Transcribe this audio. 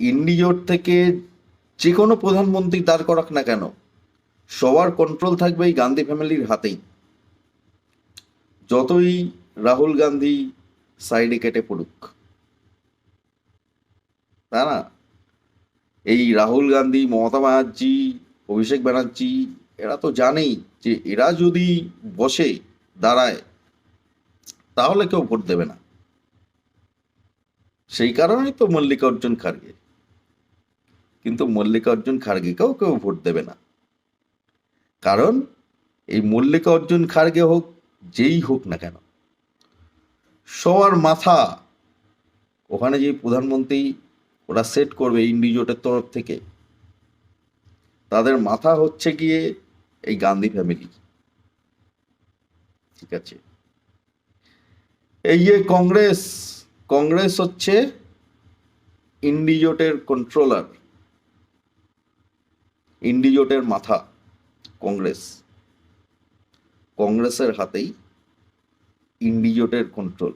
ইন্ডিজোট থেকে যে কোনো প্রধানমন্ত্রী দাঁড় করাক না কেন, সবার কন্ট্রোল থাকবে এই গান্ধী ফ্যামিলির হাতেই। যতই রাহুল গান্ধী সাইডে কেটে পড়ুক তা না, এই রাহুল গান্ধী, মমতা ব্যানার্জি, অভিষেক ব্যানার্জি, এরা তো জানেই যে এরা যদি বসে দাঁড়ায়, তাহলে কেউ ভোট দেবে না। সেই কারণেই তো মল্লিকার্জুন খার্গে। কিন্তু মল্লিকার্জুন খার্গেকেও কেউ ভোট দেবে না। কারণ এই মল্লিকার্জুন খার্গে হোক, যেই হোক না কেন, সবার মাথা ওখানে যে প্রধানমন্ত্রী ওরা সেট করবে ইন্ডিজোটের তরফ থেকে, তাদের মাথা হচ্ছে গিয়ে এই গান্ধী ফ্যামিলি ঠিক আছে? এই যে কংগ্রেস কংগ্রেস হচ্ছে ইন্ডিজোটের কন্ট্রোলার ইন্ডিজোটের মাথা কংগ্রেস। কংগ্রেসের হাতেই ইন্ডিজোটের কন্ট্রোল